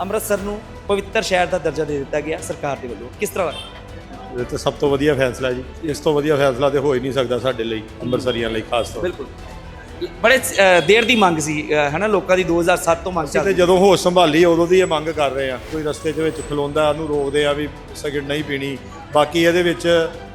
ਅੰਮ੍ਰਿਤਸਰ ਨੂੰ ਪਵਿੱਤਰ ਸ਼ਹਿਰ ਦਾ ਦਰਜਾ ਦੇ ਦਿੱਤਾ ਗਿਆ ਸਰਕਾਰ ਦੇ ਵੱਲੋਂ। ਕਿਸ ਤਰ੍ਹਾਂ ਇਹ ਤਾਂ ਸਭ ਤੋਂ ਵਧੀਆ ਫੈਸਲਾ ਜੀ। ਇਸ ਤੋਂ ਵਧੀਆ ਫੈਸਲਾ ਤੇ ਹੋ ਹੀ ਨਹੀਂ ਸਕਦਾ ਸਾਡੇ ਲਈ ਅੰਮ੍ਰਿਤਸਰੀਆਂ ਲਈ ਖਾਸ ਤੌਰ ਬਿਲਕੁਲ। ਬੜੇ ਅ, ਦੇਰ ਦੀ ਮੰਗ ਸੀ ਅ, ਹਨਾ ਲੋਕਾਂ ਦੀ 2007 ਤੋਂ ਮੰਗ ਤੇ ਚੱਲਦੀ ਜਦੋਂ ਹੋਸ਼ ਸੰਭਾਲੀ ਉਦੋਂ ਦੀ ਇਹ ਮੰਗ ਕਰ ਰਹੇ ਆ ਕੋਈ ਰਸਤੇ ਦੇ ਵਿੱਚ ਖਲੋਂਦਾ ਉਹਨੂੰ ਰੋਕਦੇ ਆ ਵੀ ਸਿਗਰਟ ਨਹੀਂ ਪੀਣੀ। ਬਾਕੀ ਇਹਦੇ ਵਿੱਚ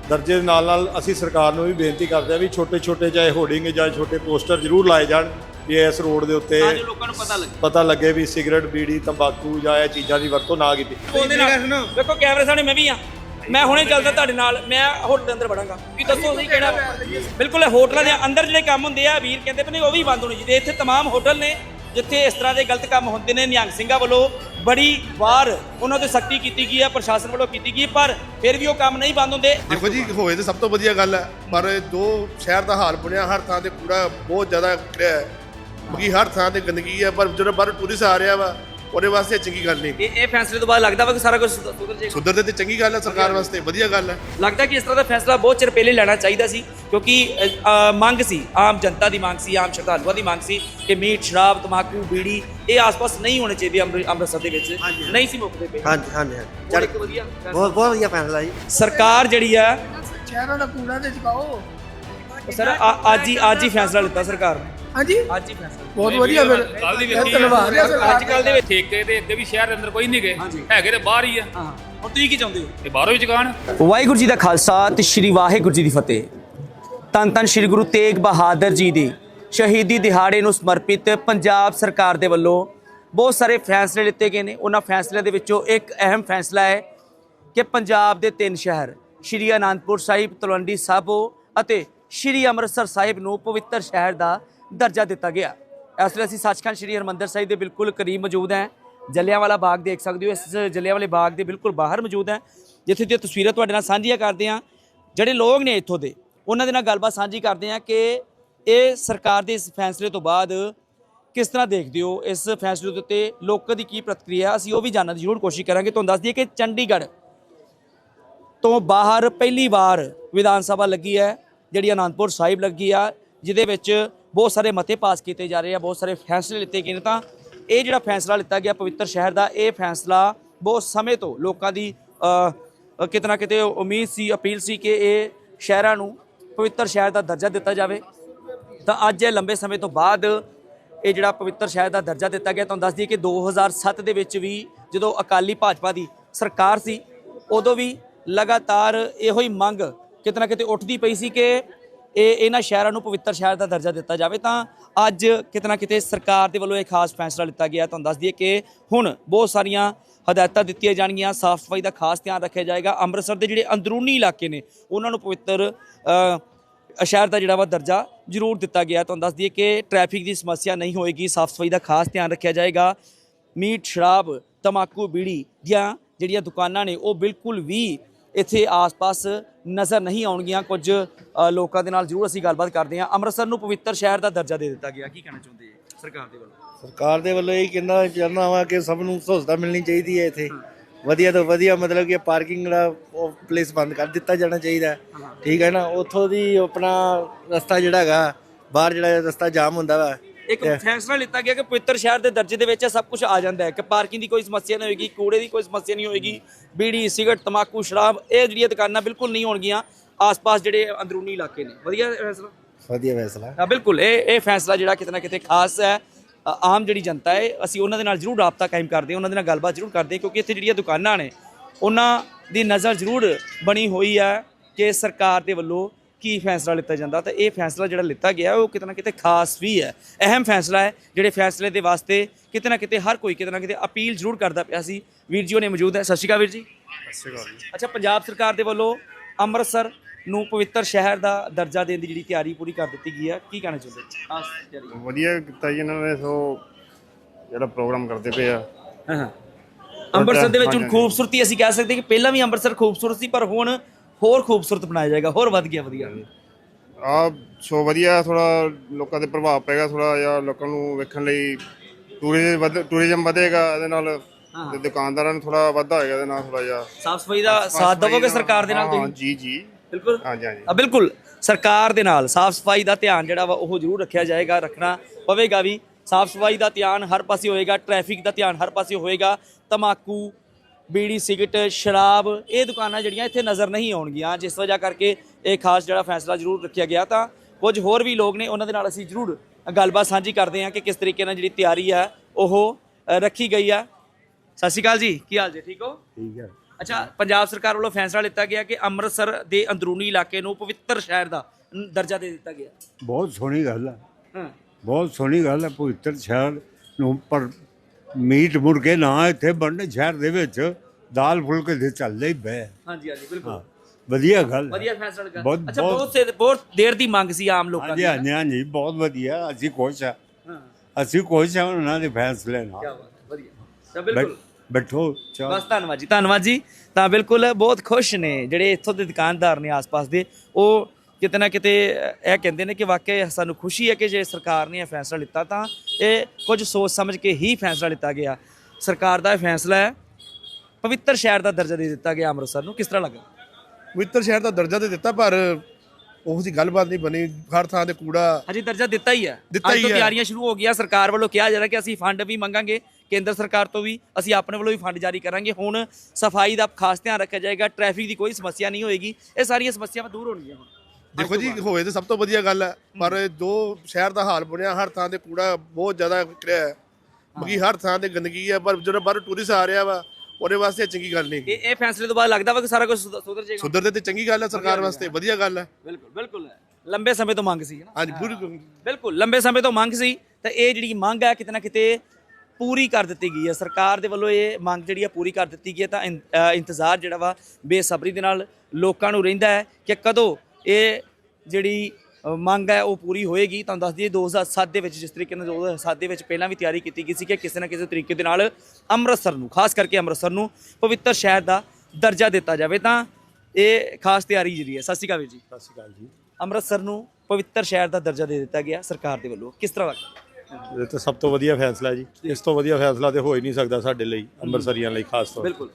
ਦਰਜੇ ਦੇ ਨਾਲ ਨਾਲ ਅਸੀਂ ਸਰਕਾਰ ਨੂੰ ਵੀ ਬੇਨਤੀ ਕਰਦੇ ਆ ਵੀ ਛੋਟੇ ਛੋਟੇ ਚਾਹੇ ਹੋਰਡਿੰਗ ਜਾਂ ਛੋਟੇ ਪੋਸਟਰ ਜ਼ਰੂਰ ਲਾਏ ਜਾਣ। ਵੀ ਇਸ ਰੋਡ ਦੇ ਉੱਤੇ ਤਾਂ ਜੋ ਲੋਕਾਂ ਨੂੰ ਪਤਾ ਲੱਗੇ ਪਤਾ ਲੱਗੇ ਵੀ ਸਿਗਰਟ ਬੀੜੀ ਤੰਬਾਕੂ ਜਾਂ ਇਹ ਚੀਜ਼ਾਂ ਦੀ ਵਰਤੋਂ ਨਾ ਕੀਤੀ ਉਹਦੇ ਨਾਲ ਦੇਖੋ ਕੈਮਰੇ ਸਾਹਮਣੇ ਮੈਂ ਵੀ ਆ ਮੈਂ ਹੁਣੇ ਚੱਲਦਾ ਤੁਹਾਡੇ ਨਾਲ ਮੈਂ ਹੋਟਲ ਦੇ ਅੰਦਰ ਵੜਾਂਗਾ ਕੀ ਦੱਸੋ ਤੁਸੀਂ ਕਿਹੜਾ ਬਿਲਕੁਲ ਇਹ ਹੋਟਲਾਂ ਦੇ ਅੰਦਰ ਜਿਹੜੇ ਕੰਮ ਹੁੰਦੇ ਆ ਵੀਰ ਕਹਿੰਦੇ ਪਏ ਨੇ ਉਹ ਵੀ ਬੰਦ ਹੋਣੇ ਚਾਹੀਦੇ ਇੱਥੇ तमाम ਹੋਟਲ ਨੇ ਜਿੱਥੇ ਇਸ ਤਰ੍ਹਾਂ ਦੇ ਗਲਤ ਕੰਮ ਹੁੰਦੇ ਨੇ ਨਿਹੰਗ ਸਿੰਘਾਂ ਵੱਲੋਂ ਬੜੀ ਵਾਰ ਉਹਨਾਂ ਤੇ ਸਖਤੀ ਕੀਤੀ ਗਈ ਹੈ ਪ੍ਰਸ਼ਾਸਨ ਵੱਲੋਂ ਕੀਤੀ ਗਈ ਹੈ, ਪਰ ਫਿਰ ਵੀ ਉਹ ਕੰਮ ਨਹੀਂ ਬੰਦ ਹੁੰਦੇ ਦੇਖੋ ਜੀ ਹੋਏ ਤਾਂ ਸਭ ਤੋਂ ਵਧੀਆ ਗੱਲ ਹੈ ਪਰ ਇਹ ਜੋ ਸ਼ਹਿਰ ਦਾ ਹਾਲ ਬਣਿਆ ਹਰ ਥਾਂ ਤੇ ਕੂੜਾ ਬਹੁਤ ਜ਼ਿਆਦਾ ਕਿਉਂਕਿ ਹਰ ਥਾਂ ਤੇ ਗੰਦਗੀ ਹੈ ਪਰ ਜਦੋਂ ਬਾਹਰ ਟੂਰਿਸਟ ਆ ਰਿਹਾ ਵਾ ਉਹਦੇ ਵਾਸਤੇ ਚੰਗੀ ਗੱਲ ਨਹੀਂ। ਇਹ ਇਹ ਫੈਸਲੇ ਤੋਂ ਬਾਅਦ ਲੱਗਦਾ ਵਾ ਕਿ ਸਾਰਾ ਕੁਝ ਸੁਧਰ ਜਾਏਗਾ? ਸੁਧਰਦੇ ਤੇ ਚੰਗੀ ਗੱਲ ਹੈ ਸਰਕਾਰ ਵਾਸਤੇ ਵਧੀਆ ਗੱਲ ਹੈ ਲੱਗਦਾ ਕਿ ਇਸ ਤਰ੍ਹਾਂ ਦਾ ਫੈਸਲਾ ਬਹੁਤ ਚਿਰ ਪਹਿਲੇ ਲੈਣਾ ਚਾਹੀਦਾ ਸੀ ਕਿਉਂਕਿ ਅ, ਅ, ਮੰਗ ਸੀ ਆਮ ਜਨਤਾ ਦੀ ਮੰਗ ਸੀ ਆਮ ਸ਼ਰਧਾਲੂਆਂ ਦੀ ਮੰਗ ਸੀ ਕਿ ਮੀਟ ਸ਼ਰਾਬ ਤਮਾਕੂ ਬੀੜੀ ਇਹ ਆਸ-ਪਾਸ ਨਹੀਂ ਹੋਣੇ ਚਾਹੀਦੇ ਅੰਮ੍ਰਿ- ਅੰਮ੍ਰਿਤਸਰ ਦੇ ਵਿੱਚ। ਨਹੀਂ ਸੀ ਮੁੱਕਦੇ ਪਏ। ਹਾਂਜੀ ਹਾਂਜੀ ਹਾਂਜੀ। ਚੜ ਇੱਕ ਵਧੀਆ ਫੈਸਲਾ। ਬਹੁਤ ਬਹੁਤ ਵਧੀਆ ਫੈਸਲਾ ਜੀ। ਸਰਕਾਰ ਜਿਹੜੀ ਆ ਸ਼ਹਿਰਾਂ ਦਾ ਕੂੜਾ ਤੇ ਚਕਾਓ। ਸਰ ਅੱਜ ਹੀ ਅੱਜ ਹੀ ਫੈਸਲਾ ਲਿੱਤਾ ਸਰਕਾਰ ਨੇ। ਹਾਂਜੀ। ਅੱਜ ਹੀ ਫੈਸਲਾ ਬਹੁਤ ਵਧੀਆ ਫਿਰ। ਕੱਲ ਦੀ ਵੇਖੀ ਧੰਨਵਾਦ ਹੈ ਸਰਕਾਰ ਅੱਜ ਕੱਲ ਦੇ ਵਿੱਚ ਠੇਕੇ ਦੇ ਅੱਗੇ ਵੀ ਸ਼ਹਿਰ ਦੇ ਅੰਦਰ ਕੋਈ ਨਹੀਂ ਗਏ ਹੈਗੇ ਤੇ ਬਾਹਰ ਹੀ ਆ। ਹਾਂ। ਹੁਣ ਤੁਸੀਂ ਕੀ ਚਾਹੁੰਦੇ ਹੋ? ਤੇ ਬਾਹਰੋਂ ਵੀ ਚੁਕਾਣ ਵਾਹਿਗੁਰੂ ਜੀ ਦਾ ਖਾਲਸਾ ਤੇ ਸ੍ਰੀ ਵਾਹਿਗੁਰੂ ਜੀ ਦੀ ਫਤਿਹ। ਤਨ ਤਨ ਸ੍ਰੀ ਗੁਰੂ ਤੇਗ ਬਹਾਦਰ ਜੀ ਦੀ ਸ਼ਹੀਦੀ ਦਿਹਾੜੇ ਨੂੰ ਸਮਰਪਿਤ ਪੰਜਾਬ ਸਰਕਾਰ ਦੇ ਵੱਲੋਂ ਬਹੁਤ ਸਾਰੇ ਫੈਸਲੇ ਲਿੱਤੇ ਗਏ ਨੇ। ਉਹਨਾਂ ਫੈਸਲਿਆਂ ਦੇ ਵਿੱਚੋਂ ਇੱਕ ਅਹਿਮ ਫੈਸਲਾ ਹੈ ਕਿ ਪੰਜਾਬ ਦੇ ਤਿੰਨ ਸ਼ਹਿਰ ਸ਼੍ਰੀ ਅਨੰਦਪੁਰ ਸਾਹਿਬ ਤਲਵੰਡੀ ਸਾਬੋ ਅਤੇ ਸ਼੍ਰੀ ਅੰਮ੍ਰਿਤਸਰ ਸਾਹਿਬ ਨੂੰ ਪਵਿੱਤਰ ਸ਼ਹਿਰ ਦਾ ਦਰਜਾ ਦਿੱਤਾ ਗਿਆ। ਇਸ ਵੇਲੇ ਅਸੀਂ ਸੱਚਖੰਡ ਸ਼੍ਰੀ ਹਰਿਮੰਦਰ ਸਾਹਿਬ ਦੇ ਬਿਲਕੁਲ ਕਰੀਬ ਮੌਜੂਦ ਹੈ। ਜਲਿਆਂਵਾਲਾ ਬਾਗ ਦੇਖ ਸਕਦੇ ਹੋ। ਇਸ ਜਲਿਆਂਵਾਲੇ ਬਾਗ ਦੇ ਬਿਲਕੁਲ ਬਾਹਰ ਮੌਜੂਦ ਹੈ। ਜਿੱਥੇ ਦੀਆਂ ਤਸਵੀਰਾਂ ਤੁਹਾਡੇ ਨਾਲ ਸਾਂਝੀਆਂ ਕਰਦੇ ਹਾਂ। ਜਿਹੜੇ ਲੋਕ ਨੇ ਇੱਥੋਂ ਦੇ, ਉਹਨਾਂ ਦੇ ਨਾਲ ਗੱਲਬਾਤ ਸਾਂਝੀ ਕਰਦੇ ਹਾਂ ਕਿ ਇਹ ਸਰਕਾਰ ਦੇ ਇਸ ਫੈਸਲੇ ਤੋਂ ਬਾਅਦ ਕਿਸ ਤਰ੍ਹਾਂ ਦੇਖਦੇ ਹੋ? ਇਸ ਫੈਸਲੇ ਦੇ ਉੱਤੇ ਲੋਕਾਂ ਦੀ ਕੀ ਪ੍ਰਤੀਕਿਰਿਆ? ਅਸੀਂ ਉਹ ਵੀ ਜਾਣਨ ਦੀ ਜ਼ਰੂਰ ਕੋਸ਼ਿਸ਼ ਕਰਾਂਗੇ। ਤੁਹਾਨੂੰ ਦੱਸ ਦਈਏ ਕਿ ਚੰਡੀਗੜ੍ਹ ਤੋਂ ਬਾਹਰ ਪਹਿਲੀ ਵਾਰ ਵਿਧਾਨ ਸਭਾ ਲੱਗੀ ਹੈ। ਜਿਹੜੀ ਅਨੰਦਪੁਰ ਸਾਹਿਬ ਲੱਗੀ ਆ, ਜਿਹਦੇ ਵਿੱਚ ਬਹੁਤ ਸਾਰੇ ਮਤੇ ਪਾਸ ਕੀਤੇ ਜਾ ਰਹੇ ਆ ਬਹੁਤ ਸਾਰੇ ਫੈਸਲੇ ਲਿੱਤੇ ਗਏ ਨੇ ਤਾਂ ਇਹ ਜਿਹੜਾ ਫੈਸਲਾ ਲਿੱਤਾ ਗਿਆ ਪਵਿੱਤਰ ਸ਼ਹਿਰ ਦਾ ਇਹ ਫੈਸਲਾ ਬਹੁਤ ਸਮੇਂ ਤੋਂ ਲੋਕਾਂ ਦੀ ਅ, ਕਿਤੇ ਨਾ ਕਿਤੇ ਉਮੀਦ ਸੀ ਅਪੀਲ ਸੀ ਕਿ ਇਹ ਸ਼ਹਿਰਾਂ ਨੂੰ ਪਵਿੱਤਰ ਸ਼ਹਿਰ ਦਾ ਦਰਜਾ ਦਿੱਤਾ ਜਾਵੇ। ਤਾਂ ਅੱਜ ਇਹ ਲੰਬੇ ਸਮੇਂ ਤੋਂ ਬਾਅਦ ਇਹ ਜਿਹੜਾ ਪਵਿੱਤਰ ਸ਼ਹਿਰ ਦਾ ਦਰਜਾ ਦਿੱਤਾ ਗਿਆ ਤੁਹਾਨੂੰ ਦੱਸ ਦਈਏ ਕਿ 2007 ਦੇ ਵਿੱਚ ਵੀ ਜਦੋਂ ਅਕਾਲੀ ਭਾਜਪਾ ਦੀ ਸਰਕਾਰ ਸੀ ਉਦੋਂ ਵੀ ਲਗਾਤਾਰ ਇਹੋ ਹੀ ਮੰਗ ਕਿਤੇ ਨਾ ਕਿਤੇ ਉੱਠਦੀ ਪਈ ਸੀ ਕਿ ਇਹ ਇਹਨਾਂ ਸ਼ਹਿਰਾਂ ਨੂੰ ਪਵਿੱਤਰ ਸ਼ਹਿਰ ਦਾ ਦਰਜਾ ਦਿੱਤਾ ਜਾਵੇ ਤਾਂ ਅੱਜ ਕਿਤੇ ਨਾ ਕਿਤੇ ਸਰਕਾਰ ਦੇ ਵੱਲੋਂ ਇਹ ਖਾਸ ਫੈਸਲਾ ਲਿੱਤਾ ਗਿਆ ਤੁਹਾਨੂੰ ਦੱਸ ਦਈਏ ਕਿ ਹੁਣ ਬਹੁਤ ਸਾਰੀਆਂ ਹਦਾਇਤਾਂ ਦਿੱਤੀਆਂ ਜਾਣਗੀਆਂ ਸਾਫ਼ ਸਫ਼ਾਈ ਦਾ ਖਾਸ ਧਿਆਨ ਰੱਖਿਆ ਜਾਏਗਾ। ਅੰਮ੍ਰਿਤਸਰ ਦੇ ਜਿਹੜੇ ਅੰਦਰੂਨੀ ਇਲਾਕੇ ਨੇ, ਉਹਨਾਂ ਨੂੰ ਪਵਿੱਤਰ ਸ਼ਹਿਰ ਦਾ ਜਿਹੜਾ ਵਾ ਦਰਜਾ ਜ਼ਰੂਰ ਦਿੱਤਾ ਗਿਆ ਤੁਹਾਨੂੰ ਦੱਸ ਦਈਏ ਕਿ ਟ੍ਰੈਫਿਕ ਦੀ ਸਮੱਸਿਆ ਨਹੀਂ ਹੋਏਗੀ ਸਾਫ਼ ਸਫ਼ਾਈ ਦਾ ਖਾਸ ਧਿਆਨ ਰੱਖਿਆ ਜਾਏਗਾ। ਮੀਟ, ਸ਼ਰਾਬ ਤਮਾਕੂ ਬੀੜੀ ਦੀਆਂ ਜਿਹੜੀਆਂ ਦੁਕਾਨਾਂ ਨੇ, ਉਹ ਬਿਲਕੁਲ ਵੀ ਇੱਥੇ ਆਸ-ਪਾਸ ਨਜ਼ਰ ਨਹੀਂ ਆਉਣਗੀਆਂ। ਕੁਝ ਲੋਕਾਂ ਦੇ ਨਾਲ ਜ਼ਰੂਰ ਅਸੀਂ ਗੱਲਬਾਤ ਕਰਦੇ ਹਾਂ। ਅੰਮ੍ਰਿਤਸਰ ਨੂੰ ਪਵਿੱਤਰ ਸ਼ਹਿਰ ਦਾ ਦਰਜਾ ਦੇ ਦਿੱਤਾ ਗਿਆ। ਕੀ ਕਹਿਣਾ ਚਾਹੁੰਦੇ ਸਰਕਾਰ ਦੇ ਵੱਲੋਂ? ਸਰਕਾਰ ਦੇ ਵੱਲੋਂ ਇਹ ਕਹਿੰਦਾ ਚਾਹੁੰਦਾ ਵਾ ਕਿ ਸਭ ਨੂੰ ਸਹੂਲਤਾਂ ਮਿਲਣੀ ਚਾਹੀਦੀ ਹੈ ਇੱਥੇ। ਵਧੀਆ ਤੋਂ ਵਧੀਆ ਮਤਲਬ ਕਿ ਪਾਰਕਿੰਗ ਦਾ ਪਲੇਸ ਬੰਦ ਕਰ ਦਿੱਤਾ ਜਾਣਾ ਚਾਹੀਦਾ। ਠੀਕ ਹੈ ਨਾ? ਉੱਥੋਂ ਦੀ ਆਪਣਾ ਰਸਤਾ ਜਿਹੜਾ ਹੈਗਾ ਬਾਹਰ ਜਿਹੜਾ ਰਸਤਾ ਜਾਮ ਹੁੰਦਾ ਵਾ ਇੱਕ ਫੈਸਲਾ ਲਿੱਤਾ ਗਿਆ ਕਿ ਪਵਿੱਤਰ ਸ਼ਹਿਰ ਦੇ ਦਰਜੇ ਦੇ ਵਿੱਚ ਇਹ ਸਭ ਕੁਝ ਆ ਜਾਂਦਾ ਹੈ। ਕਿ ਪਾਰਕਿੰਗ ਦੀ ਕੋਈ ਸਮੱਸਿਆ ਨਹੀਂ ਹੋਏਗੀ ਕੂੜੇ ਦੀ ਕੋਈ ਸਮੱਸਿਆ ਨਹੀਂ ਹੋਏਗੀ ਬੀੜੀ ਸਿਗਰਟ ਤਮਾਕੂ ਸ਼ਰਾਬ ਇਹ ਜਿਹੜੀਆਂ ਦੁਕਾਨਾਂ ਬਿਲਕੁਲ ਨਹੀਂ ਹੋਣਗੀਆਂ। ਆਸ-ਪਾਸ ਜਿਹੜੇ ਅੰਦਰੂਨੀ ਇਲਾਕੇ ਨੇ। ਵਧੀਆ ਫੈਸਲਾ? ਵਧੀਆ ਫੈਸਲਾ। ਹਾਂ ਬਿਲਕੁਲ। ਇਹ ਇਹ ਫੈਸਲਾ ਜਿਹੜਾ ਕਿਤੇ ਨਾ ਕਿਤੇ ਖਾਸ ਹੈ। ਆਮ ਜਿਹੜੀ ਜਨਤਾ ਹੈ ਅਸੀਂ ਉਹਨਾਂ ਦੇ ਨਾਲ ਜ਼ਰੂਰ ਰਾਬਤਾ ਕਾਇਮ ਕਰਦੇ ਹਾਂ ਉਹਨਾਂ ਦੇ ਨਾਲ ਗੱਲਬਾਤ ਜ਼ਰੂਰ ਕਰਦੇ ਹਾਂ ਕਿਉਂਕਿ ਇੱਥੇ ਜਿਹੜੀਆਂ ਦੁਕਾਨਾਂ ਨੇ ਉਹਨਾਂ ਦੀ ਨਜ਼ਰ ਜ਼ਰੂਰ ਬਣੀ ਹੋਈ ਹੈ ਕਿ ਸਰਕਾਰ ਦੇ ਵੱਲੋਂ ਕੀ ਫੈਸਲਾ ਲਿੱਤਾ ਜਾਂਦਾ ਤਾਂ ਇਹ ਫੈਸਲਾ ਜਿਹੜਾ ਲਿੱਤਾ ਗਿਆ ਉਹ ਕਿਤੇ ਨਾ ਕਿਤੇ ਖਾਸ ਵੀ ਹੈ। ਅਹਿਮ ਫੈਸਲਾ ਹੈ ਜਿਹੜੇ ਫੈਸਲੇ ਦੇ ਵਾਸਤੇ ਕਿਤੇ ਨਾ ਕਿਤੇ ਹਰ ਕੋਈ ਕਿਤੇ ਨਾ ਕਿਤੇ ਅਪੀਲ ਜ਼ਰੂਰ ਕਰਦਾ ਪਿਆ ਸੀ। ਵੀਰ ਜੀ ਹੋਣੇ ਮੌਜੂਦ ਹੈ। ਸਤਿ ਸ਼੍ਰੀ ਅਕਾਲ ਵੀਰ ਜੀ। ਅੱਛਾ ਪੰਜਾਬ ਸਰਕਾਰ ਦੇ ਵੱਲੋਂ ਅੰਮ੍ਰਿਤਸਰ ਨੂੰ ਪਵਿੱਤਰ ਸ਼ਹਿਰ ਦਾ ਦਰਜਾ ਦੇਣ ਦੀ ਜਿਹੜੀ ਤਿਆਰੀ ਪੂਰੀ ਕਰ ਦਿੱਤੀ ਗਈ ਹੈ ਕੀ ਕਹਿਣਾ ਚਾਹੁੰਦੇ ਵਧੀਆ ਕੀਤਾ ਜੀ ਇਹਨਾਂ ਨੇ ਸੋ ਜਿਹੜਾ ਪ੍ਰੋਗਰਾਮ ਕਰਦੇ ਪਏ ਆ। ਹਾਂ ਅੰਮ੍ਰਿਤਸਰ ਦੇ ਵਿੱਚ ਹੁਣ। ਖੂਬਸੂਰਤੀ ਅਸੀਂ ਕਹਿ ਸਕਦੇ ਕਿ ਪਹਿਲਾਂ ਵੀ ਅੰਮ੍ਰਿਤਸਰ ਖੂਬਸੂਰਤ ਸੀ ਪਰ ਹੁਣ ਹੋਰ ਖੂਬਸੂਰਤ ਬਣਾਇਆ ਜਾਏਗਾ ਹੋਰ ਵੱਧ ਗਿਆ ਵਧੀਆ। ਆ ਸੋ ਵਧੀਆ ਥੋੜਾ ਲੋਕਾਂ ਤੇ ਪ੍ਰਭਾਵ ਪਏਗਾ ਥੋੜਾ ਜਿਹਾ ਲੋਕਾਂ ਨੂੰ ਵੇਖਣ ਲਈ ਟੂਰਿਜ਼ਮ ਟੂਰਿਜ਼ਮ ਵਧੇਗਾ ਇਹਦੇ ਨਾਲ ਤੇ ਦੁਕਾਨਦਾਰਾਂ ਨੂੰ ਥੋੜਾ ਵਾਧਾ ਹੋਏਗਾ ਇਹਦੇ ਨਾਲ ਥੋੜਾ ਜਿਹਾ ਸਾਫ਼ ਸਫ਼ਾਈ ਦਾ ਸਾਥ ਦੇਵੋਗੇ ਸਰਕਾਰ ਦੇ ਨਾਲ ਹਾਂ, ਤੁਸੀਂ? ਜੀ ਜੀ। ਬਿਲਕੁਲ? ਹਾਂਜੀ ਹਾਂਜੀ ਆ ਬਿਲਕੁਲ। ਸਰਕਾਰ ਦੇ ਨਾਲ ਸਾਫ਼ ਸਫ਼ਾਈ ਦਾ ਧਿਆਨ ਜਿਹੜਾ ਵਾ ਉਹ ਜ਼ਰੂਰ ਰੱਖਿਆ ਜਾਏਗਾ ਰੱਖਣਾ ਪਵੇਗਾ ਵੀ। ਸਾਫ਼ ਸਫ਼ਾਈ ਦਾ ਧਿਆਨ ਹਰ ਪਾਸੇ ਹੋਏਗਾ ਟ੍ਰੈਫਿਕ ਦਾ ਧਿਆਨ ਹਰ ਪਾਸੇ ਹੋਏਗਾ ਤਮਾਕੂ ਬੀੜੀ ਸਿਗਰਟ ਸ਼ਰਾਬ ਇਹ ਦੁਕਾਨਾਂ ਜਿਹੜੀਆਂ ਇੱਥੇ ਨਜ਼ਰ ਨਹੀਂ ਆਉਣਗੀਆਂ। ਜਿਸ ਵਜ੍ਹਾ ਕਰਕੇ ਇਹ ਖਾਸ ਜਿਹੜਾ ਫੈਸਲਾ ਜ਼ਰੂਰ ਰੱਖਿਆ ਗਿਆ ਤਾਂ ਕੁਝ ਹੋਰ ਵੀ ਲੋਕ ਨੇ ਉਹਨਾਂ ਦੇ ਨਾਲ ਅਸੀਂ ਜ਼ਰੂਰ ਗੱਲਬਾਤ ਸਾਂਝੀ ਕਰਦੇ ਹਾਂ ਕਿ ਕਿਸ ਤਰੀਕੇ ਨਾਲ ਜਿਹੜੀ ਤਿਆਰੀ ਹੈ ਉਹ ਰੱਖੀ ਗਈ ਆ ਸਤਿ ਸ਼੍ਰੀ ਅਕਾਲ ਜੀ ਕੀ ਹਾਲ ਜੀ ਠੀਕ ਹੋ? ਠੀਕ ਹੈ। ਅੱਛਾ ਪੰਜਾਬ ਸਰਕਾਰ ਵੱਲੋਂ ਫੈਸਲਾ ਲਿੱਤਾ ਗਿਆ ਕਿ ਅੰਮ੍ਰਿਤਸਰ ਦੇ ਅੰਦਰੂਨੀ ਇਲਾਕੇ ਨੂੰ ਪਵਿੱਤਰ ਸ਼ਹਿਰ ਦਾ ਦਰਜਾ ਦੇ ਦਿੱਤਾ ਗਿਆ। ਬਹੁਤ ਸੋਹਣੀ ਗੱਲ ਹੈ। ਹਾਂ। ਬਹੁਤ ਸੋਹਣੀ ਗੱਲ ਹੈ ਪਵਿੱਤਰ ਸ਼ਹਿਰ ਨੂੰ ਪਰ ਮੀਟ ਮੁਰਗੇ ਨਾ ਇੱਥੇ ਬਣਨੇ ਸ਼ਹਿਰ ਦੇ ਵਿੱਚ ਦਾਲ ਫੁਲਕੇ ਦੇ ਚੱਲਦੇ ਹੀ ਬੈ ਹਾਂਜੀ ਹਾਂਜੀ ਬਿਲਕੁਲ। ਵਧੀਆ ਗੱਲ। ਵਧੀਆ ਫੈਸਲਾ ਲੱਗਾ ਬਹੁਤ- ਅੱਛਾ ਬਹੁਤ- ਬਹੁਤ ਸੇ ਬਹੁਤ ਦੇਰ ਦੀ ਮੰਗ ਸੀ ਆਮ ਲੋਕਾਂ ਦੀ ਹਾਂਜੀ ਹਾਂਜੀ ਬਹੁਤ ਵਧੀਆ ਅਸੀਂ ਖੁਸ਼ ਆ। ਹਾਂ। ਅਸੀਂ ਖੁਸ਼ ਆ ਉਹਨਾਂ ਦੇ ਫੈਸਲੇ ਕੀ ਨਾਲ ਬਾਤ ਹੈ ਵਧੀਆ। ਤਾਂ ਬੈ- ਬੈਠੋ ਚਾਹ। ਬਸ ਧੰਨਵਾਦ ਜੀ ਧੰਨਵਾਦ ਜੀ। ਤਾਂ ਬਿਲਕੁਲ ਬਹੁਤ ਖੁਸ਼ ਨੇ ਜਿਹੜੇ ਇੱਥੋਂ ਦੇ ਦੁਕਾਨਦਾਰ ਨੇ ਆਸ-ਪਾਸ ਦੇ। ਉਹ ਕਿਤੇ ਨਾ ਕਿਤੇ ਇਹ ਕਹਿੰਦੇ ਨੇ ਕਿ ਵਾਕਈ ਸਾਨੂੰ ਖੁਸ਼ੀ ਹੈ ਕਿ ਜੇ ਸਰਕਾਰ ਨੇ ਇਹ ਫੈਸਲਾ ਲਿੱਤਾ ਤਾਂ ਇਹ ਕੁਝ ਸੋਚ ਸਮਝ ਕੇ ਹੀ ਫੈਸਲਾ ਲਿੱਤਾ ਗਿਆ। ਸਰਕਾਰ ਦਾ ਇਹ ਫੈਸਲਾ ਹੈ ਪਵਿੱਤਰ ਸ਼ਹਿਰ ਦਾ ਦਰਜਾ ਦੇ ਦਿੱਤਾ ਗਿਆ ਅੰਮ੍ਰਿਤਸਰ ਨੂੰ। ਕਿਸ ਤਰ੍ਹਾਂ ਲੱਗਾ? ਪਵਿੱਤਰ ਸ਼ਹਿਰ ਦਾ ਦਰਜਾ ਤੇ ਦਿੱਤਾ ਪਰ ਉਹ ਜੀ ਗੱਲਬਾਤ ਨਹੀਂ ਬਣੀ। ਹਰ ਥਾਂ ਤੇ ਕੂੜਾ ਹਜੇ ਦਰਜਾ ਦਿੱਤਾ ਹੀ ਹੈ। ਦਿੱਤਾ ਹੀ ਹੈ। ਤਿਆਰੀਆਂ ਸ਼ੁਰੂ ਹੋ ਗਈਆਂ। ਸਰਕਾਰ ਵੱਲੋਂ ਕਿਹਾ ਜਾ ਰਿਹਾ ਕਿ ਅਸੀਂ ਫੰਡ ਵੀ ਮੰਗਾਂਗੇ ਕੇਂਦਰ ਸਰਕਾਰ ਤੋਂ ਵੀ। ਅਸੀਂ ਆਪਣੇ ਵੱਲੋਂ ਵੀ ਫੰਡ ਜਾਰੀ ਕਰਾਂਗੇ। ਹੁਣ ਸਫ਼ਾਈ ਦਾ ਖਾਸ ਧਿਆਨ ਰੱਖਿਆ ਜਾਏਗਾ। ਟ੍ਰੈਫਿਕ ਦੀ ਕੋਈ ਸਮੱਸਿਆ ਨਹੀਂ ਹੋਏਗੀ। ਇਹ ਸਾਰੀਆਂ ਸਮੱਸਿਆਵਾਂ ਦੂਰ ਹੋਣਗੀਆਂ ਹੁਣ। ਦੇਖੋ ਜੀ ਹੋਏ ਤਾਂ ਸਭ ਤੋਂ ਵਧੀਆ ਗੱਲ ਹੈ ਪਰ ਜੋ ਸ਼ਹਿਰ ਦਾ ਹਾਲ ਬਣਿਆ ਹਰ ਥਾਂ ਤੇ ਕੂੜਾ ਬਹੁਤ ਜ਼ਿਆਦਾ ਵਿਖਰਿਆ ਹੈ। ਬਾਕੀ ਹਰ ਥਾਂ ਤੇ ਗੰਦਗੀ ਹੈ ਪਰ ਜਦੋਂ ਬਾਹਰ ਟੂਰਿਸਟ ਆ ਰਿਹਾ ਵਾ ਉਹਦੇ ਵਾਸਤੇ ਚੰਗੀ ਗੱਲ ਨਹੀਂ ਇਹ ਇਹ ਫੈਸਲੇ ਤੋਂ ਬਾਅਦ ਲੱਗਦਾ ਵਾ ਕਿ ਸਾਰਾ ਕੁਝ ਸੁਧ- ਸੁਧਰ ਜਾਏਗਾ? ਸੁਧਰਦੇ ਤੇ ਚੰਗੀ ਗੱਲ ਹੈ ਸਰਕਾਰ ਵਾਸਤੇ ਵਧੀਆ ਗੱਲ ਹੈ। ਬਿਲਕੁਲ ਬਿਲਕੁਲ। ਲੰਬੇ ਸਮੇਂ ਤੋਂ ਮੰਗ ਸੀ ਹੈ ਨਾ? ਅੱਜ ਬਿਲਕੁਲ ਬਿਲਕੁਲ ਲੰਬੇ ਸਮੇਂ ਤੋਂ ਮੰਗ ਸੀ ਤਾਂ ਇਹ ਜਿਹੜੀ ਮੰਗ ਹੈ ਕਿਤੇ ਨਾ ਕਿਤੇ ਪੂਰੀ ਕਰ ਦਿੱਤੀ ਗਈ ਹੈ। ਸਰਕਾਰ ਦੇ ਵੱਲੋਂ ਇਹ ਮੰਗ ਜਿਹੜੀ ਹੈ ਪੂਰੀ ਕਰ ਦਿੱਤੀ ਗਈ ਹੈ ਤਾਂ ਇੰਤਜ਼ਾਰ ਜਿਹੜਾ ਵਾ ਬੇਸਬਰੀ ਦੇ ਨਾਲ ਲੋਕਾਂ ਨੂੰ ਰਹਿੰਦਾ ਹੈ ਕਿ ਕਦੋਂ ਇਹ ਜਿਹੜੀ ਮੰਗ ਹੈ ਉਹ ਪੂਰੀ ਹੋਏਗੀ। ਤੁਹਾਨੂੰ ਦੱਸ ਦਈਏ 2007 ਦੇ ਵਿੱਚ ਜਿਸ ਤਰੀਕੇ ਨਾਲ 2007 ਦੇ ਵਿੱਚ ਪਹਿਲਾਂ ਵੀ ਤਿਆਰੀ ਕੀਤੀ ਗਈ ਸੀ ਕਿ ਕਿਸੇ ਨਾ ਕਿਸੇ ਤਰੀਕੇ ਦੇ ਨਾਲ ਅੰਮ੍ਰਿਤਸਰ ਨੂੰ ਖਾਸ ਕਰਕੇ ਅੰਮ੍ਰਿਤਸਰ ਨੂੰ ਪਵਿੱਤਰ ਸ਼ਹਿਰ ਦਾ ਦਰਜਾ ਦਿੱਤਾ ਜਾਵੇ। ਤਾਂ ਇਹ ਖਾਸ ਤਿਆਰੀ ਜਿਹੜੀ ਹੈ ਸਤਿ ਸ਼੍ਰੀ ਅਕਾਲ ਵੀਰ ਜੀ। ਸਤਿ ਸ਼੍ਰੀ ਅਕਾਲ ਜੀ। ਅੰਮ੍ਰਿਤਸਰ ਨੂੰ ਪਵਿੱਤਰ ਸ਼ਹਿਰ ਦਾ ਦਰਜਾ ਦੇ ਦਿੱਤਾ ਗਿਆ ਸਰਕਾਰ ਦੇ ਵੱਲੋਂ। ਕਿਸ ਤਰ੍ਹਾਂ ਲੱਗਦਾ? ਇਹ ਤਾਂ ਸਭ ਤੋਂ ਵਧੀਆ ਫੈਸਲਾ ਜੀ। ਇਸ ਤੋਂ ਵਧੀਆ ਫੈਸਲਾ ਤੇ ਹੋ ਹੀ ਨਹੀਂ ਸਕਦਾ ਸਾਡੇ ਲਈ ਅੰਮ੍ਰਿਤਸਰੀਆਂ ਲਈ ਖਾਸ ਤੌਰ ਬਿਲਕੁਲ।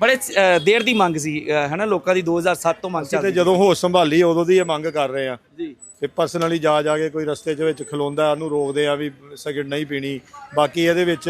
ਬੜੇ ਦੇਰ ਦੀ ਮੰਗ ਸੀ ਹਨਾ ਲੋਕਾਂ ਦੀ 2007 ਤੋਂ ਮੰਗ ਅਸੀਂ ਤੇ ਚੱਲਦੀ ਜਦੋਂ ਹੋਸ਼ ਸੰਭਾਲੀ ਉਦੋਂ ਦੀ ਇਹ ਮੰਗ ਕਰ ਰਹੇ ਆ ਜੀ। ਤੇ ਪਰਸਨਲੀ ਜਾ ਜਾ ਕੇ ਕੋਈ ਰਸਤੇ 'ਚ ਵਿੱਚ ਖਲੋਂਦਾ ਉਹਨੂੰ ਰੋਕਦੇ ਆ ਵੀ ਸਿਗਰਟ ਨਹੀਂ ਪੀਣੀ। ਬਾਕੀ ਇਹਦੇ ਵਿੱਚ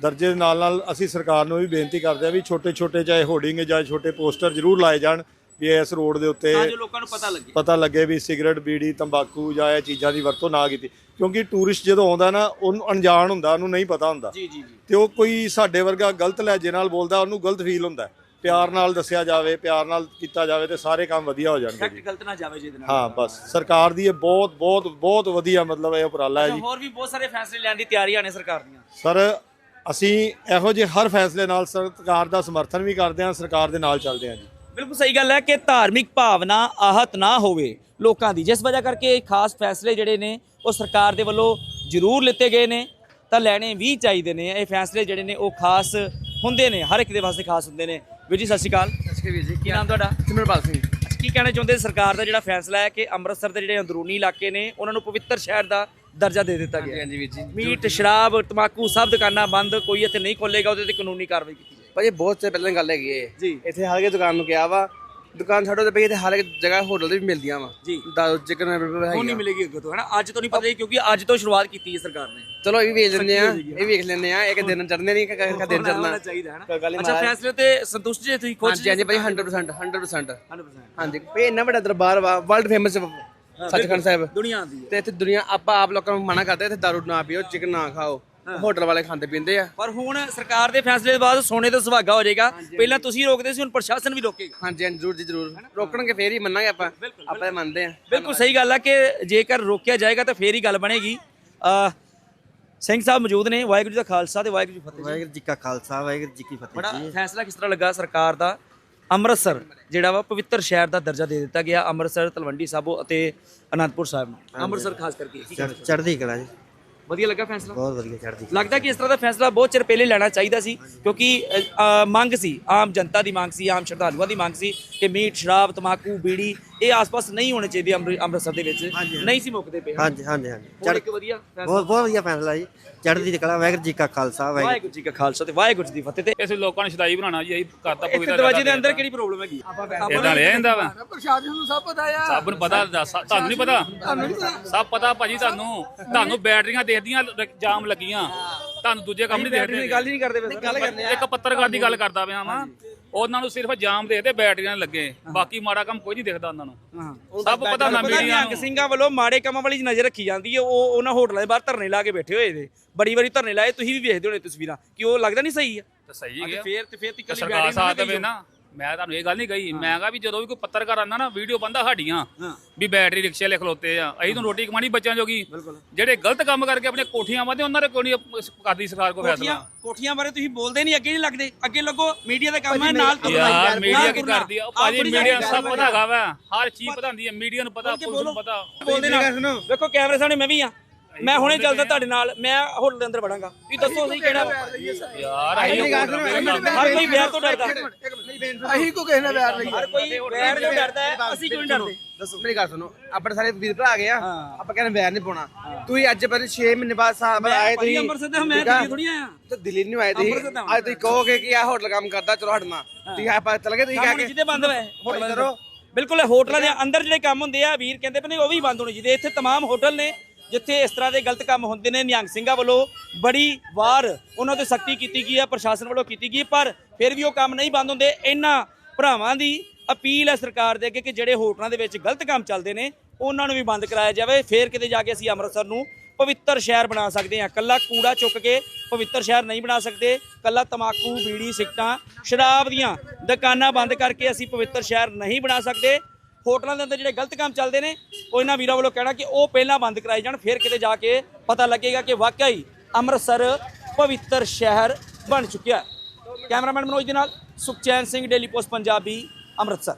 ਦਰਜੇ ਦੇ ਨਾਲ ਨਾਲ ਅਸੀਂ ਸਰਕਾਰ ਨੂੰ ਵੀ ਬੇਨਤੀ ਕਰਦੇ ਆ ਵੀ ਛੋਟੇ ਛੋਟੇ ਚਾਹੇ ਹੋਰਡਿੰਗ ਜਾਂ ਛੋਟੇ ਪੋਸਟਰ ਜ਼ਰੂਰ ਲਾਏ ਜਾਣ। ਵੀ ਇਸ ਰੋਡ ਦੇ ਉੱਤੇ ਤਾਂ ਜੋ ਲੋਕਾਂ ਨੂੰ ਪਤਾ ਲੱਗੇ। ਪਤਾ ਲੱਗੇ ਵੀ ਸਿਗਰਟ ਬੀੜੀ ਤੰਬਾਕੂ ਜਾਂ ਇਹ ਚੀਜ਼ਾਂ ਦੀ ਵਰਤੋਂ ਨਾ ਕੀਤੀ। ਕਿਉਂਕਿ ਟੂਰਿਸਟ ਜਦੋਂ ਆਉਂਦਾ ਨਾ ਉਹਨੂੰ ਅਣਜਾਣ ਹੁੰਦਾ ਉਹਨੂੰ ਨਹੀਂ ਪਤਾ ਹੁੰਦਾ। ਜੀ ਜੀ ਜੀ। ਤੇ ਉਹ ਕੋਈ ਸਾਡੇ ਵਰਗਾ ਗਲਤ ਲਹਿਜੇ ਨਾਲ ਬੋਲਦਾ ਉਹਨੂੰ ਗਲਤ ਫੀਲ ਹੁੰਦਾ। ਪਿਆਰ ਨਾਲ ਦੱਸਿਆ ਜਾਵੇ ਪਿਆਰ ਨਾਲ ਕੀਤਾ ਜਾਵੇ ਤੇ ਸਾਰੇ ਕੰਮ ਵਧੀਆ ਹੋ ਜਾਣਗੇ। ਜੀ ਫੈਕਟ ਗਲਤ ਨਾ ਜਾਵੇ ਜਿਹਦੇ ਨਾਲ। ਹਾਂ ਬਸ। ਸਰਕਾਰ ਦੀ ਇਹ ਬਹੁਤ ਬਹੁਤ ਬਹੁਤ ਵਧੀਆ ਮਤਲਬ ਇਹ ਉਪਰਾਲਾ ਹੈ ਜੀ। ਹੋਰ ਵੀ ਬਹੁਤ ਸਾਰੇ ਫੈਸਲੇ ਲੈਣ ਦੀ ਤਿਆਰੀਆਂ ਨੇ ਸਰਕਾਰ ਦੀਆਂ। ਸਰ ਅਸੀਂ ਇਹੋ ਜਿਹੇ ਹਰ ਫੈਸਲੇ ਨਾਲ ਸਰਕਾਰ ਦਾ ਸਮਰਥਨ ਵੀ ਕਰਦੇ ਹਾਂ ਸਰਕਾਰ ਦੇ ਨਾਲ ਚੱਲਦੇ ਹਾਂ ਜੀ। ਬਿਲਕੁਲ ਸਹੀ ਗੱਲ ਹੈ ਕਿ ਧਾਰਮਿਕ ਭਾਵਨਾ ਆਹਤ ਨਾ ਹੋਵੇ ਲੋਕਾਂ ਦੀ। ਜਿਸ ਵਜ੍ਹਾ ਕਰਕੇ ਇਹ ਖਾਸ ਫੈਸਲੇ ਜਿਹੜੇ ਨੇ ਉਹ ਸਰਕਾਰ ਦੇ ਵੱਲੋਂ ਜ਼ਰੂਰ ਲਿੱਤੇ ਗਏ ਨੇ ਤਾਂ ਲੈਣੇ ਵੀ ਚਾਹੀਦੇ ਨੇ। ਇਹ ਫੈਸਲੇ ਜਿਹੜੇ ਨੇ ਉਹ ਖਾਸ ਹੁੰਦੇ ਨੇ ਹਰ ਇੱਕ ਦੇ ਵਾਸਤੇ ਖਾਸ ਹੁੰਦੇ ਨੇ। ਵੀਰ ਜੀ ਸਤਿ ਸ਼੍ਰੀ ਅਕਾਲ। ਸਤਿ ਸ਼੍ਰੀ ਅਕਾਲ ਵੀਰ ਜੀ ਕੀ ਨਾਮ ਤੁਹਾਡਾ? ਸਿਮਰਪਾਲ ਸਿੰਘ। ਕੀ ਕਹਿਣਾ ਚਾਹੁੰਦੇ? ਸਰਕਾਰ ਦਾ ਜਿਹੜਾ ਫੈਸਲਾ ਹੈ ਕਿ ਅੰਮ੍ਰਿਤਸਰ ਦੇ ਜਿਹੜੇ ਅੰਦਰੂਨੀ ਇਲਾਕੇ ਨੇ ਉਹਨਾਂ ਨੂੰ ਪਵਿੱਤਰ ਸ਼ਹਿਰ ਦਾ ਦਰਜਾ ਦੇ ਦਿੱਤਾ ਗਿਆ। ਹਾਂਜੀ ਵੀਰ ਜੀ। ਮੀਟ ਸ਼ਰਾਬ ਤਮਾਕੂ ਸਭ ਦੁਕਾਨਾਂ ਬੰਦ ਕੋਈ ਇੱਥੇ ਨਹੀਂ ਖੋਲੇਗਾ ਉਹਦੇ ਤੇ ਕਾਨੂੰਨੀ ਕਾਰਵਾਈ ਕੀਤੀ ਜਾਏ ਭਾਜੀ ਬਹੁਤ ਚਿਰ ਪਹਿਲਾਂ ਗੱਲ ਹੈਗੀ ਏ ਜੀ। ਇੱਥੇ ਹਰ ਇੱਕ ਦੁਕਾਨ ਨੂੰ ਕਿਹਾ ਵਾ ਦੁਕਾਨ ਛੱਡੋ ਤੇ ਭਾਈ ਇੱਥੇ ਹਰ ਇੱਕ ਜਗ੍ਹਾ ਹੋਟਲ ਦੇ ਵੀ ਮਿਲਦੀਆਂ ਵਾ। ਜੀ। ਦਾਰੂ ਚਿਕਨ ਉਹ ਨਹੀਂ ਮਿਲੇਗੀ ਅੱਗੇ ਤੋਂ ਹਨਾ? ਅੱਜ ਤੋਂ ਨਹੀਂ ਪਤਾ ਕਿਉਂਕਿ ਅੱਜ ਤੋਂ ਸ਼ੁਰੂਆਤ ਕੀਤੀ ਹੈ ਸਰਕਾਰ ਨੇ। ਚਲੋ ਇਹ ਵੀ ਵੇਚ ਲੈਂਦੇ ਆ ਇਹ ਵੀ ਵੇਖ ਲੈਂਦੇ ਆ ਇੱਕ ਦਿਨ ਚੜਨੇ ਨਹੀਂ ਇੱਕ ਦਿਨ ਚੜਨਾ ਚਾਹੀਦਾ ਅੱਛਾ। ਫੈਸਲੇ ਤੇ ਸੰਤੁਸ਼ਟ ਜੇ ਤੁਸੀਂ ਖੁਸ਼ ਹਾਂਜੀ ਹਾਂਜੀ ਭਾਈ 100% 100% 100% ਹਾਂਜੀ ਭਾਈ ਇੰਨਾ ਵੱਡਾ ਦਰਬਾਰ ਵਾ ਵਰਲਡ ਫੇਮਸ ਸੱਚਖੰਡ ਸਾਹਿਬ। ਦੁਨੀਆ ਹੈ। ਤੇ ਇੱਥੇ ਦੁਨੀਆ ਆਪਾਂ ਆਪ ਲੋਕਾਂ ਨੂੰ ਮਨਾ ਕਰਦੇ ਇੱਥੇ ਦਾਰੂ ਨਾ ਪੀਓ ਚਿਕਨ ਨਾ ਖਾਓ ਹੋਟਲ ਵਾਲੇ ਖਾਂਦੇ ਪੀਂਦੇ ਆ। ਪਰ ਹੁਣ ਸਰਕਾਰ ਦੇ ਫੈਸਲੇ ਤੋਂ ਬਾਅਦ ਸੋਨੇ ਤੇ ਸੁਹਾਗਾ ਹੋ ਜਾਏਗਾ। ਪਹਿਲਾਂ ਤੁਸੀਂ ਰੋਕਦੇ ਸੀ ਹੁਣ ਪ੍ਰਸ਼ਾਸਨ ਵੀ ਰੋਕੇਗਾ। ਹਾਂਜੀ ਹਾਂਜੀ ਜ਼ਰੂਰ ਜੀ ਜ਼ਰੂਰ। ਰੋਕਣਗੇ ਫੇਰ ਹੀ ਮੰਨਾਂਗੇ ਆਪਾਂ। ਆਪਾਂ ਮੰਨਦੇ ਆ। ਬਿਲਕੁਲ ਸਹੀ ਗੱਲ ਹੈ ਕਿ ਜੇਕਰ ਰੋਕਿਆ ਜਾਏਗਾ ਤਾਂ ਫੇਰ ਹੀ ਗੱਲ ਬਣੇਗੀ। ਸਿੰਘ ਸਾਹਿਬ ਮੌਜੂਦ ਨੇ ਵਾਹਿਗੁਰੂ ਜੀ ਦਾ ਖਾਲਸਾ ਤੇ ਵਾਹਿਗੁਰੂ ਜੀ ਫਤਿਹ। ਵਾਹਿਗੁਰੂ ਜੀ ਕਾ ਖਾਲਸਾ ਵਾਹਿਗੁਰੂ ਜੀ ਕੀ ਫਤਿਹ ਬੜਾ ਫੈਸਲਾ ਕਿਸ ਤਰ੍ਹਾਂ ਲੱਗਾ ਸਰਕਾਰ ਦਾ? ਅੰਮ੍ਰਿਤਸਰ ਜਿਹੜਾ ਵਾ ਪਵਿੱਤਰ ਸ਼ਹਿਰ ਦਾ ਦਰਜਾ ਦੇ ਦਿੱਤਾ ਗਿਆ ਅੰਮ੍ਰਿਤਸਰ ਤਲਵੰਡੀ ਸਾਬੋ ਅਤੇ ਅਨੰਦਪੁਰ ਸਾਹਿਬ ਨੂੰ। ਅੰਮ੍ਰਿਤਸਰ ਖਾਸ ਕਰਕੇ ਕੀ ਕਹਿਣਾ ਚਾਹੁੰਦੇ? ਚੜ੍ਹਦੀ ਕਲਾ ਜੀ। ਵਧੀਆ ਲੱਗਾ ਫੈਸਲਾ? ਬਹੁਤ ਵਧੀਆ ਚੜ੍ਹਦੀ ਲੱਗਦਾ ਕਿ ਇਸ ਤਰ੍ਹਾਂ ਦਾ ਫੈਸਲਾ ਬਹੁਤ ਚਿਰ ਪਹਿਲੇ ਲੈਣਾ ਚਾਹੀਦਾ ਸੀ ਕਿਉਂਕਿ ਅ, ਅ, ਮੰਗ ਸੀ ਆਮ ਜਨਤਾ ਦੀ ਮੰਗ ਸੀ ਆਮ ਸ਼ਰਧਾਲੂਆਂ ਦੀ ਮੰਗ ਸੀ ਕਿ ਮੀਟ ਸ਼ਰਾਬ ਤਮਾਕੂ ਬੀੜੀ ਇਹ ਆਸ-ਪਾਸ ਨਹੀਂ ਹੋਣੇ ਚਾਹੀਦੇ ਅੰਮ੍ਰਿ- ਅੰਮ੍ਰਿਤਸਰ ਦੇ ਵਿੱਚ। ਨਹੀਂ ਸੀ ਮੁੱਕਦੇ ਪਏ ਹਾਂਜੀ ਹਾਂਜੀ ਹਾਂਜੀ। ਹੁਣ ਇੱਕ ਵਧੀਆ ਫੈਸਲਾ। ਬਹੁਤ ਬਹੁਤ ਵਧੀਆ ਫੈਸਲਾ ਜੀ। ਚੜ੍ਹਦੀ ਕਲਾ ਵਾਹਿਗੁਰੂ ਜੀ ਕਾ ਖਾਲਸਾ ਵਾਹਿਗੁਰੂ ਵਾਹਿਗੁਰੂ ਜੀ ਕਾ ਖਾਲਸਾ ਤੇ ਵਾਹਿਗੁਰੂ ਜੀ ਦੀ ਫਤਿਹ ਤੇ ਇਸ ਲੋਕਾਂ ਨੂੰ ਸ਼ਦਾਈ ਬਣਾਉਣਾ ਜੀ ਅਸੀਂ ਕਰਤਾ ਇੱਥੇ ਪੂਰੀ ਦਰਵਾਜ਼ੇ ਦੇ ਅੰਦਰ ਕਿਹੜੀ ਪ੍ਰੋਬਲਮ ਹੈਗੀ? ਇਦਾਂ ਰਹਿ ਜਾਂਦਾ ਵਾ। ਪ੍ਰਸ਼ਾਸਨ ਨੂੰ ਸਭ ਪਤਾ ਆ। ਸਭ ਨੂੰ ਪਤਾ ਦੱਸ- ਤੁਹਾਨੂੰ ਨਹੀਂ ਪਤਾ? ਸਭ ਪਤਾ ਭਾਜੀ ਤੁਹਾਨੂੰ। ਤੁਹਾਨੂੰ ਬੈਟਰੀਆਂ ਦੇਖਦੀਆਂ ਜਾਮ ਲੱਗੀਆਂ। ਤੁਹਾਨੂੰ ਦੂਜੇ ਕੰਮ ਨਹੀਂ ਬੈਟਰੀ ਦੀ ਦੇਖਦੇ। ਗੱਲ ਹੀ ਨਹੀਂ ਕਰਦੇ ਵੈਸੇ ਗੱਲ ਕਰਨੇ ਇੱਕ ਪੱਤਰਕਾਰ ਦੀ ਗੱਲ ਕਰਦਾ ਪਿਆ ਵਾਂ। ਉਹਨਾਂ ਨੂੰ ਸਿਰਫ ਜਾਮ ਦੇਖਦੇ ਬੈਟਰੀਆਂ ਲੱਗੇ। ਬਾਕੀ ਮਾੜਾ ਕੰਮ ਕੋਈ ਨਹੀਂ ਦਿਖਦਾ ਉਹਨਾਂ ਨੂੰ। ਸਭ ਪਤਾ ਨਾ ਮੀਡੀਆ ਨਿਹੰਗ ਨੂੰ। ਸਿੰਘਾਂ ਵੱਲੋਂ ਮਾੜੇ ਕੰਮਾਂ ਵਾਲੀ ਨਜ਼ਰ ਰੱਖੀ ਜਾਂਦੀ ਹੈ। ਉਹ ਉਹਨਾਂ ਹੋਟਲਾਂ ਦੇ ਬਾਹਰ ਧਰਨੇ ਲਾ ਕੇ ਬੈਠੇ ਹੋਏ ਨੇ। ਬੜੀ ਵਾਰੀ ਧਰਨੇ ਲਾਏ ਤੁਸੀਂ ਵੀ ਵੇਖਦੇ ਹੋਣੇ ਤਸਵੀਰਾਂ ਕਿ ਉਹ ਲੱਗਦਾ ਨਹੀਂ ਸਹੀ ਆ ਤਾਂ ਸਹੀ ਗਿਆ ਫੇਰ ਤੇ ਫੇਰ ਤੇ ਸਰਕਾਰ ਸਾਥ ਦੇਵੇ ਨਾ। ਮੈਂ ਤੁਹਾਨੂੰ ਇਹ ਗੱਲ ਨਹੀਂ ਕਹੀ ਮੈਂ ਕਹਾ ਵੀ ਜਦੋਂ ਵੀ ਕੋਈ ਪੱਤਰਕਾਰ ਆਂਦਾ ਨਾ ਵੀਡੀਓ ਬੰਦਾ ਸਾਡੀਆਂ ਵੀ ਬੈਟਰੀ ਰਿਕਸ਼ੇ ਵਾਲੇ ਖਲੋਤੇ ਆ ਅਸੀਂ ਤਾਂ ਰੋਟੀ ਕਮਾਣੀ ਬੱਚਿਆਂ ਜੋਗੀ। ਜਿਹੜੇ ਗਲਤ ਕੰਮ ਕਰਕੇ ਆਪਣੇ ਕੋਠੀਆਂ ਵਾਦੇ ਉਹਨਾਂ ਦੇ ਕੋਈ ਨਹੀਂ ਕਰਦੀ ਸਰਕਾਰ ਕੋ ਫੈਸਲਾ। ਕੋਠੀਆਂ ਬਾਰੇ ਤੁਸੀਂ ਬੋਲਦੇ ਨਹੀਂ ਅੱਗੇ ਨਹੀਂ ਲੱਗਦੇ। ਅੱਗੇ ਲੱਗੋ ਮੀਡੀਆ ਦਾ ਕੰਮ ਹੈ ਨਾਲ ਤੁਰਨਾ ਯਾਰ ਮੀਡੀਆ ਕੀ। ਕਰਦੀ ਆ? ਭਾਜੀ ਮੀਡੀਆ ਸਭ ਪਤਾ ਹੈਗਾ ਵਾ। ਹਰ ਚੀਜ਼ ਪਤਾ ਹੁੰਦੀ ਹੈ ਮੀਡੀਆ ਨੂੰ ਪਤਾ ਪੁਲਿਸ ਨੂੰ ਪਤਾ। ਬੋਲਦੇ ਨਾ। ਵੇਖੋ ਕੈਮਰੇ ਸਾਹਮਣੇ ਮੈਂ ਵੀ ਆ। ਮੈਂ ਹੁਣੇ ਚੱਲਦਾ ਤੁਹਾਡੇ ਨਾਲ ਮੈਂ ਹੋਟਲ ਦੇ ਅੰਦਰ ਵੜਾਂਗਾ ਤੁਸੀਂ ਦੱਸੋ ਸਹੀ ਕਿਹੜਾ ਯਾਰ ਅਸੀਂ ਹਰ ਕੋਈ ਵੈਰ ਤੋਂ ਡਰਦਾ ਅਸੀਂ ਕੋ ਕਿਸੇ ਨਾਲ ਵੈਰ ਨਹੀਂ ਹਰ ਕੋਈ ਵੈਰ ਤੋਂ ਡਰਦਾ ਹੈ ਅਸੀਂ ਕਿਉਂ ਨਹੀਂ ਡਰਦੇ ਦੱਸੋ ਮੇਰੀ ਗੱਲ ਸੁਣੋ ਆਪਣੇ ਸਾਰੇ ਵੀਰ ਭਰਾ ਆ ਗਏ ਆ ਆਪਾਂ ਕਹਿੰਦੇ ਵੈਰ ਨਹੀਂ ਪਾਉਣਾ ਤੁਸੀਂ ਅੱਜ ਪਰ 6 ਮਹੀਨੇ ਬਾਅਦ ਸਾਲ ਬਾਅਦ ਆਏ ਭਾਈ ਤੁਸੀਂ ਅੰਮ੍ਰਿਤਸਰ ਦੇ ਮੈਂ ਠੀਕ ਆ? ਦਿੱਲੀ ਥੋੜੀ ਆਇਆ ਤੇ ਦਿੱਲੀ ਨਹੀਂ ਆਏ ਤੁਸੀਂ ਅੰਮ੍ਰਿਤਸਰ ਦਾ ਅੱਜ ਤੁਸੀਂ ਕਹੋਗੇ ਕਿ ਆ ਹੋਟਲ ਕੰਮ ਕਰਦਾ ਚਲੋ ਹਟਣਾ ਤੁਸੀਂ ਆਪਾਂ ਚੱਲ ਗਏ ਤੁਸੀਂ ਕੰਮ ਕਹਿ ਹੋਣੇ ਕੇ ਜਿਹਦੇ ਬੰਦ ਹੋਏ ਹੋਟਲਾਂ ਦੇ ਬਿਲਕੁਲ ਇਹ ਹੋਟਲਾਂ ਦੇ ਅੰਦਰ ਜਿਹੜੇ ਕੰਮ ਹੁੰਦੇ ਆ ਵੀਰ ਕਹਿੰਦੇ ਪਏ ਨੇ ਉਹ ਵੀ ਬੰਦ ਹੋਣੇ ਚਾਹੀਦੇ ਇੱਥੇ तमाम ਹੋਟਲ ਨੇ ਜਿੱਥੇ ਇਸ ਤਰ੍ਹਾਂ ਦੇ ਗਲਤ ਕੰਮ ਹੁੰਦੇ ਨੇ, ਨਿਹੰਗ ਸਿੰਘਾਂ ਵੱਲੋਂ ਬੜੀ ਵਾਰ ਉਹਨਾਂ ਤੇ ਸਖਤੀ ਕੀਤੀ ਗਈ ਹੈ, ਪ੍ਰਸ਼ਾਸਨ ਵੱਲੋਂ ਕੀਤੀ ਗਈ ਪਰ ਫਿਰ ਵੀ ਉਹ ਕੰਮ ਨਹੀਂ ਬੰਦ ਹੁੰਦੇ। ਇਹਨਾਂ ਭਰਾਵਾਂ ਦੀ ਅਪੀਲ ਹੈ ਸਰਕਾਰ ਦੇ ਅੱਗੇ ਕਿ ਜਿਹੜੇ ਹੋਟਲਾਂ ਦੇ ਵਿੱਚ ਗਲਤ ਕੰਮ ਚੱਲਦੇ ਨੇ, ਉਹਨਾਂ ਨੂੰ ਵੀ ਬੰਦ ਕਰਾਇਆ ਜਾਵੇ। ਫੇਰ ਕਿਤੇ ਜਾ ਕੇ ਅਸੀਂ ਅੰਮ੍ਰਿਤਸਰ ਨੂੰ ਪਵਿੱਤਰ ਸ਼ਹਿਰ ਬਣਾ ਸਕਦੇ ਹਾਂ। ਕੱਲਾ ਕੂੜਾ ਚੁੱਕ ਕੇ ਪਵਿੱਤਰ ਸ਼ਹਿਰ ਨਹੀਂ ਬਣਾ ਸਕਦੇ। ਕੱਲਾ ਤਮਾਕੂ, ਬੀੜੀ, ਸਿਗਟਾਂ, ਸ਼ਰਾਬ ਦੀਆਂ ਦੁਕਾਨਾਂ ਬੰਦ ਕਰਕੇ ਅਸੀਂ ਪਵਿੱਤਰ ਸ਼ਹਿਰ ਨਹੀਂ ਬਣਾ ਸਕਦੇ। ਹੋਟਲਾਂ ਦੇ ਅੰਦਰ ਜਿਹੜੇ ਗਲਤ ਕੰਮ ਚੱਲਦੇ ਨੇ, ਉਹ ਇਹਨਾਂ ਵੀਰਾਂ ਵੱਲੋਂ ਕਹਿਣਾ ਕਿ ਉਹ ਪਹਿਲਾਂ ਬੰਦ ਕਰਾਏ ਜਾਣ, ਫਿਰ ਕਿਤੇ ਜਾ ਕੇ ਪਤਾ ਲੱਗੇਗਾ ਕਿ ਵਾਕਈ ਅੰਮ੍ਰਿਤਸਰ ਪਵਿੱਤਰ ਸ਼ਹਿਰ ਬਣ ਚੁੱਕਿਆ ਕੈਮਰਾਮੈਨ ਮਨੋਜ ਦੇ ਨਾਲ ਸੁਖਚੈਨ ਸਿੰਘ, ਡੇਲੀ ਪੋਸਟ, ਪੰਜਾਬੀ ਅੰਮ੍ਰਿਤਸਰ।